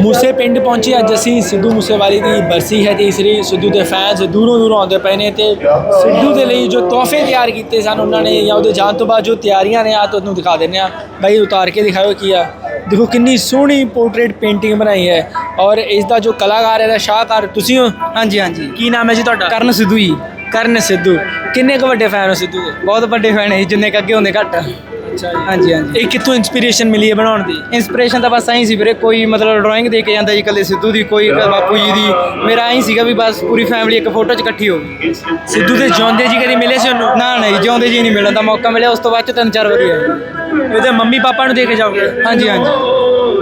ਮੂਸੇ ਪਿੰਡ ਪਹੁੰਚੇ ਅੱਜ ਅਸੀਂ। ਸਿੱਧੂ ਮੂਸੇਵਾਲੀ ਦੀ ਬਰਸੀ ਹੈ ਤੀਸਰੀ ਸਿੱਧੂ ਦੇ ਫੈਨਸ ਦੂਰੋਂ ਦੂਰੋਂ ਆਉਂਦੇ ਪਏ ਨੇ ਤੇ ਸਿੱਧੂ ਦੇ ਲਈ ਜੋ ਤੋਹਫੇ ਤਿਆਰ ਕੀਤੇ ਸਨ ਉਹਨਾਂ ਨੇ ਜਾਂ ਉਹਦੇ ਜਾਣ ਤੋਂ ਬਾਅਦ ਜੋ ਤਿਆਰੀਆਂ ਨੇ ਆ ਤੁਹਾਨੂੰ ਦਿਖਾ ਦਿੰਦੇ ਆ ਬਾਈ ਉਤਾਰ ਕੇ ਦਿਖਾਓ ਕੀ ਆ। ਦੇਖੋ ਕਿੰਨੀ ਸੋਹਣੀ ਪੋਰਟਰੇਟ ਪੇਂਟਿੰਗ ਬਣਾਈ ਹੈ ਔਰ ਇਸ ਦਾ ਜੋ ਕਲਾਕਾਰ ਹੈ ਦਾ ਸ਼ਾਹਕਾਰ ਤੁਸੀਂ ਹੋ? ਹਾਂਜੀ ਹਾਂਜੀ। ਕੀ ਨਾਮ ਹੈ ਜੀ ਤੁਹਾਡਾ? ਕਰਨ ਸਿੱਧੂ ਜੀ। ਕਰਨ ਸਿੱਧੂ। ਕਿੰਨੇ ਕੁ ਵੱਡੇ ਫੈਨ ਹੋ ਸਿੱਧੂ ਦੇ? ਬਹੁਤ ਵੱਡੇ ਫੈਨ ਹੈ ਜਿੰਨੇ ਕੁ ਅੱਗੇ ਹੁੰਦੇ ਘੱਟ। ਅੱਛਾ ਜੀ। ਹਾਂਜੀ ਹਾਂਜੀ। ਇਹ ਕਿੱਥੋਂ ਇਨਸਪੀਰੇਸ਼ਨ ਮਿਲੀ ਹੈ ਬਣਾਉਣ ਦੀ? ਇਨਸਪੀਰੇਸ਼ਨ ਤਾਂ ਬਸ ਐਂ ਸੀ ਵੀਰੇ ਕੋਈ ਮਤਲਬ ਡਰਾਇੰਗ ਦੇ ਕੇ ਜਾਂਦਾ ਜੀ ਕੱਲੇ ਸਿੱਧੂ ਦੀ ਕੋਈ ਬਾਪੂ ਜੀ ਦੀ। ਮੇਰਾ ਐਂ ਸੀਗਾ ਵੀ ਬਸ ਪੂਰੀ ਫੈਮਿਲੀ ਇੱਕ ਫੋਟੋ 'ਚ ਇਕੱਠੀ ਹੋ ਗਈ ਸਿੱਧੂ ਦੇ ਜਿਉਂਦੇ ਜੀ ਕਦੀ ਮਿਲੇ ਸੀ ਉਹਨੂੰ? ਨਾ ਨਹੀਂ ਜਿਉਂਦੇ ਜੀ ਨਹੀਂ ਮਿਲਣ ਦਾ ਮੌਕਾ ਮਿਲਿਆ ਉਸ ਤੋਂ ਬਾਅਦ ਚ ਤਿੰਨ ਚਾਰ ਵਾਰੀ ਆਏ। ਉਹਦੇ ਮੰਮੀ ਪਾਪਾ ਨੂੰ ਦੇ ਕੇ ਜਾਓਗੇ? ਹਾਂਜੀ ਹਾਂਜੀ।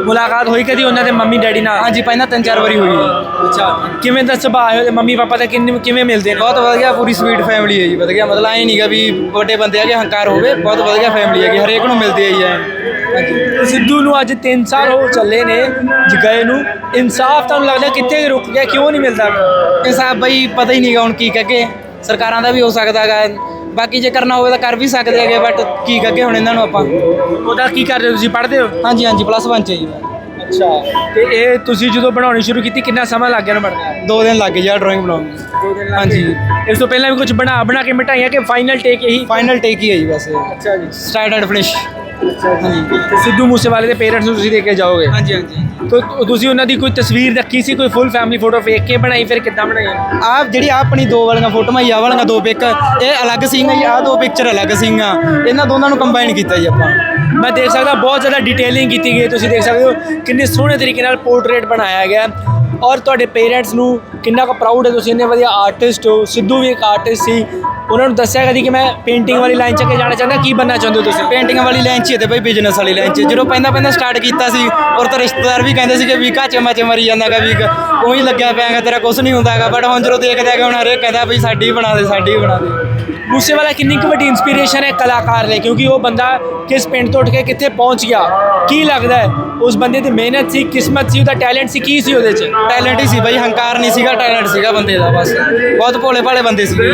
ਮੁਲਾਕਾਤ ਹੋਈ ਕਦੀ ਉਹਨਾਂ ਦੇ ਮੰਮੀ ਡੈਡੀ ਨਾਲ? ਹਾਂਜੀ ਪਹਿਲਾਂ ਤਿੰਨ ਚਾਰ ਵਾਰੀ ਹੋਈ। ਹੈ ਅੱਛਾ। ਕਿਵੇਂ ਦਾ ਸੁਭਾਅ ਹੈ? ਉਹਦੇ ਮੰਮੀ ਪਾਪਾ ਦਾ ਕਿੰਨੇ ਕਿਵੇਂ ਮਿਲਦੇ ਨੇ? ਬਹੁਤ ਵਧੀਆ ਪੂਰੀ ਸਵੀਟ ਫੈਮਿਲੀ ਹੈ ਜੀ ਵਧੀਆ। ਮਤਲਬ ਐਂ ਨਹੀਂਗਾ ਵੀ ਵੱਡੇ ਬੰਦੇ ਹੈਗੇ ਹੰਕਾਰ ਹੋਵੇ ਬਹੁਤ ਵਧੀਆ ਫੈਮਿਲੀ ਹੈਗੀ ਹਰੇਕ ਨੂੰ ਮਿਲਦੀ ਹੈ ਜੀ ਐਂ। ਹਾਂਜੀ। ਸਿੱਧੂ ਨੂੰ ਅੱਜ 3 ਸਾਲ ਹੋ ਚੱਲੇ ਨੇ ਜ ਗਏ ਨੂੰ। ਇਨਸਾਫ ਤੁਹਾਨੂੰ ਲੱਗਦਾ ਕਿੱਥੇ ਰੁਕ ਗਿਆ ਕਿਉਂ ਨਹੀਂ ਮਿਲਦਾ? ਇਨਸਾਫ ਬਈ ਪਤਾ ਹੀ ਨਹੀਂਗਾ ਹੁਣ ਕੀ ਕਹਗੇ ਸਰਕਾਰਾਂ ਦਾ ਵੀ ਹੋ ਸਕਦਾ ਹੈਗਾ। ਬਾਕੀ ਜੇ ਕਰਨਾ ਹੋਵੇ ਤਾਂ ਕਰ ਵੀ ਸਕਦੇ ਹੈਗੇ ਬਟ ਕੀ ਕਹਗੇ ਹੁਣ ਇਹਨਾਂ ਨੂੰ ਆਪਾਂ। ਉਹਦਾ ਕੀ ਕਰਦੇ ਹੋ ਤੁਸੀਂ ਪੜ੍ਹਦੇ ਹੋ? ਹਾਂਜੀ ਹਾਂਜੀ ਪਲੱਸ 1 ਚ ਹੈ ਜੀ। ਅੱਛਾ। ਤੇ ਇਹ ਤੁਸੀਂ ਜਦੋਂ ਬਣਾਉਣੀ ਸ਼ੁਰੂ ਕੀਤੀ ਕਿੰਨਾ ਸਮਾਂ ਲੱਗ ਗਿਆ ਨਾ ਬਣਦਾ ਦੋ ਦਿਨ ਲੱਗ ਯਾਰ ਡਰਾਇੰਗ ਬਣਾਉਣ ਨੂੰ। ਹਾਂਜੀ। ਇਸ ਤੋਂ ਪਹਿਲਾਂ ਵੀ ਕੁਝ ਬਣਾ ਬਣਾ ਕੇ ਮਿਟਾਈਆਂ ਕਿ ਫਾਈਨਲ ਟੇਕ ਇਹੀ? ਫਾਈਨਲ ਟੇਕ ਹੀ ਹੈ ਜੀ ਬਸ। ਅੱਛਾ ਜੀ। ਸਟਾਰਟ ਐਂਡ ਫਿਨਿਸ਼ ਹਾਂਜੀ। ਤੇ ਸਿੱਧੂ ਮੂਸੇਵਾਲੇ ਦੇ ਪੇਰੈਂਟਸ ਨੂੰ ਤੁਸੀਂ ਦੇ ਕੇ ਜਾਓਗੇ? ਹਾਂਜੀ ਹਾਂਜੀ। ਤੋ ਤੁਸੀਂ ਉਹਨਾਂ ਦੀ ਕੋਈ ਤਸਵੀਰ ਰੱਖੀ ਸੀ? ਕੋਈ ਫੁੱਲ ਫੈਮਿਲੀ ਫੋਟੋ ਵੇਖ ਕੇ ਬਣਾਈ? ਫਿਰ ਕਿੱਦਾਂ ਬਣਾਈ? ਆਹ ਜਿਹੜੀ ਆਹ ਆਪਣੀ ਦੋ ਵਾਲੀਆਂ ਫੋਟੋਆਂ ਹੀ ਵਾਲੀਆਂ ਦੋ ਪਿਕ ਇਹ ਅਲੱਗ ਸੀਗੀਆਂ ਜੀ ਆਹ ਦੋ ਪਿਕਚਰ ਅਲੱਗ ਸੀਗੀਆਂ। ਇਹਨਾਂ ਦੋਨਾਂ ਨੂੰ ਕੰਬਾਈਨ ਕੀਤਾ ਜੀ ਆਪਾਂ। ਮੈਂ ਦੇਖ ਸਕਦਾ ਬਹੁਤ ਜ਼ਿਆਦਾ ਡਿਟੇਲਿੰਗ ਕੀਤੀ ਗਈ। ਤੁਸੀਂ ਦੇਖ ਸਕਦੇ ਹੋ। ਕਿੰਨੇ ਸੋਹਣੇ ਤਰੀਕੇ ਨਾਲ ਪੋਰਟਰੇਟ ਬਣਾਇਆ ਗਿਆ। ਔਰ ਤੁਹਾਡੇ ਪੇਰੈਂਟਸ ਨੂੰ ਕਿੰਨਾ ਕੁ ਪ੍ਰਾਊਡ ਹੈ ਤੁਸੀਂ ਇੰਨੇ ਵਧੀਆ ਆਰਟਿਸਟ ਹੋ। ਸਿੱਧੂ ਵੀ ਇੱਕ ਆਰਟਿਸਟ ਸੀ। ਉਹਨਾਂ ਨੂੰ ਦੱਸਿਆ ਕਦੀ ਕਿ ਮੈਂ ਪੇਂਟਿੰਗ ਵਾਲੀ ਲਾਈਨ 'ਚ ਕੇ ਜਾਣਾ ਚਾਹੁੰਦਾ ਕੀ ਬੰਨਾ ਚਾਹੁੰਦੇ ਹੋ ਤੁਸੀਂ? ਪੇਂਟਿੰਗ ਵਾਲੀ ਲਾਈਨ 'ਚ ਹੀ ਤੇ ਬਈ ਬਿਜ਼ਨਸ ਵਾਲੀ ਲਾਈਨ 'ਚ ਜਦੋਂ ਪਹਿਲਾਂ ਪਹਿਲਾਂ ਸਟਾਰਟ ਕੀਤਾ ਸੀ ਔਰ ਤਾਂ ਰਿਸ਼ਤੇਦਾਰ ਵੀ ਕਹਿੰਦੇ ਸੀ ਕਿ ਵੀ ਘਾਚੇ ਮਾਚੇ ਮਰੀ ਜਾਂਦਾਗਾ ਵੀ ਉਹੀ ਲੱਗਿਆ ਪਿਆਗਾ ਤੇਰਾ ਕੁਝ ਨਹੀਂ ਹੁੰਦਾਗਾ ਬਟ ਹੁਣ ਜਦੋਂ ਦੇਖਦਾ ਹੈਗਾ ਹੁਣ ਹਰੇਕ ਕਹਿੰਦਾ ਬਈ ਸਾਡੀ ਬਣਾ ਦੇ ਸਾਡੀ ਬਣਾ ਦੇ। ਮੂਸੇਵਾਲਾ ਕਿੰਨੀ ਕੁ ਵੱਡੀ ਇਨਸਪੀਰੇਸ਼ਨ ਹੈ ਕਲਾਕਾਰ ਲਈ ਕਿਉਂਕਿ ਉਹ ਬੰਦਾ ਕਿਸ ਪਿੰਡ ਤੋਂ ਉੱਠ ਕੇ ਕਿੱਥੇ ਪਹੁੰਚ ਗਿਆ ਕੀ ਲੱਗਦਾ ਹੈ? ਉਸ ਬੰਦੇ ਦੀ ਮਿਹਨਤ ਸੀ ਕਿਸਮਤ ਸੀ ਉਹਦਾ ਟੈਲੈਂਟ ਸੀ ਕੀ ਸੀ ਉਹਦੇ 'ਚ? ਟੈਲੈਂਟ ਹੀ ਸੀ ਬਈ ਹੰਕਾਰ ਨਹੀਂ ਸੀਗਾ ਟੈਲੈਂਟ ਸੀਗਾ ਬੰਦੇ ਦਾ ਬਸ। ਬਹੁਤ ਭੋਲੇ ਭਾਲੇ ਬੰਦੇ ਸੀਗੇ।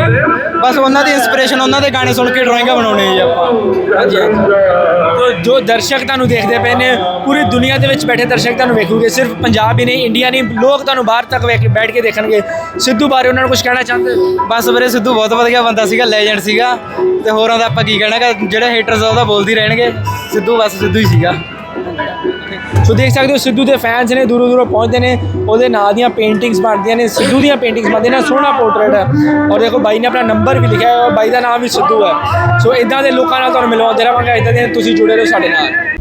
ਬਸ ਉਹਨਾਂ ਦੀ ਇਨਸਪੀਰੇਸ਼ਨ ਉਹਨਾਂ ਦੇ ਗਾਣੇ ਸੁਣ ਕੇ ਡਰਾਇੰਗਾਂ ਬਣਾਉਣੇ ਜੀ ਆਪਾਂ। ਹਾਂਜੀ ਤੋ ਜੋ ਦਰਸ਼ਕ ਤੁਹਾਨੂੰ ਦੇਖਦੇ ਪਏ ਨੇ ਪੂਰੀ ਦੁਨੀਆ ਦੇ ਵਿੱਚ ਬੈਠੇ ਦਰਸ਼ਕ ਤੁਹਾਨੂੰ ਵੇਖੂਗੇ ਸਿਰਫ ਪੰਜਾਬ ਹੀ ਨਹੀਂ ਇੰਡੀਆ ਨਹੀਂ ਲੋਕ ਤੁਹਾਨੂੰ ਬਾਹਰ ਤੱਕ ਵੇਖ ਬੈਠ ਕੇ ਦੇਖਣਗੇ। ਸਿੱਧੂ ਬਾਰੇ ਉਹਨਾਂ ਨੂੰ ਕੁਝ ਕਹਿਣਾ ਚਾਹੁੰਦੇ? ਬਸ ਵੀਰੇ ਸਿੱਧੂ ਬਹੁਤ ਵਧੀਆ ਬੰਦਾ ਸੀਗਾ ਲੈਜੈਂਡ ਸੀਗਾ। ਤੇ ਹੋਰਾਂ ਦਾ ਆਪਾਂ ਕੀ ਕਹਿਣਾ ਕਿ ਜਿਹੜੇ ਹੇਟਰਸ ਆ ਉਹਦਾ ਬੋਲਦੀ ਰਹਿਣਗੇ। ਸਿੱਧੂ ਬਸ ਸਿੱਧੂ ਹੀ ਸੀਗਾ। ਸੋ ਦੇਖ ਸਕਦੇ ਹੋ ਸਿੱਧੂ ਦੇ ਫੈਨਸ ਨੇ ਦੂਰੋਂ ਦੂਰੋਂ ਪਹੁੰਚਦੇ ਨੇ, ਉਹਦੇ ਨਾਂ ਦੀਆਂ ਪੇਂਟਿੰਗਸ ਬਣਦੀਆਂ ਨੇ, ਸਿੱਧੂ ਦੀਆਂ ਪੇਂਟਿੰਗਸ ਬਣਦੀਆਂ ਨੇ ਸੋਹਣਾ ਪੋਰਟਰੇਟ ਹੈ। ਔਰ ਦੇਖੋ ਬਾਈ ਨੇ ਆਪਣਾ ਨੰਬਰ ਵੀ ਲਿਖਿਆ ਹੈ ਔਰ ਬਾਈ ਦਾ ਨਾਮ ਵੀ ਸਿੱਧੂ ਹੈ। ਸੋ ਇਦਾਂ ਦੇ ਲੋਕਾਂ ਨਾਲ ਤੁਹਾਨੂੰ ਮਿਲਵਾਉਂਦੇ ਰਹਾਂਗਾ ਇਦਾਂ ਦੇ ਤੁਸੀਂ ਜੁੜੇ ਰਹੋ ਸਾਡੇ ਨਾਲ।